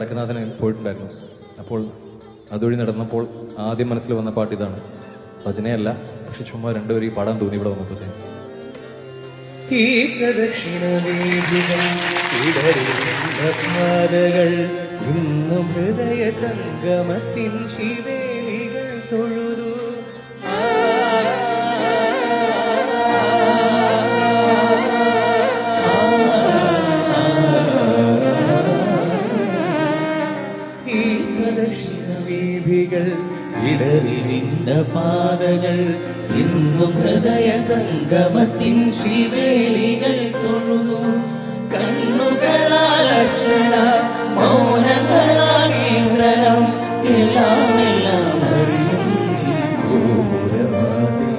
വടക്കനാഥനെ പോയിട്ടുണ്ടായിരുന്നു. അപ്പോൾ അതുവഴി നടന്നപ്പോൾ ആദ്യം മനസ്സിൽ വന്ന പാട്ട് ഇതാണ്. ഭജനയല്ല പക്ഷെ ചുമ്മാ രണ്ടുപേരും ഈ പാടാൻ തോന്നി ഇവിടെ വന്നപ്പോഴത്തേക്കും ഇന്നും ഹൃദയ സംഗമത്തിൻ ശിവേലികൾ വീഥികൾ നിന്ന പാതകൾ ഇന്നും ഹൃദയ സംഗമത്തിൻ ശിവേലികൾ തൊഴുതു. കണ്ണുകളാൽ അക്ഷര മൗനങ്ങളാൽ ഇന്ദ്രനം എല്ലാം എല്ലാം അറിയും ഗോപുരവാതിൽ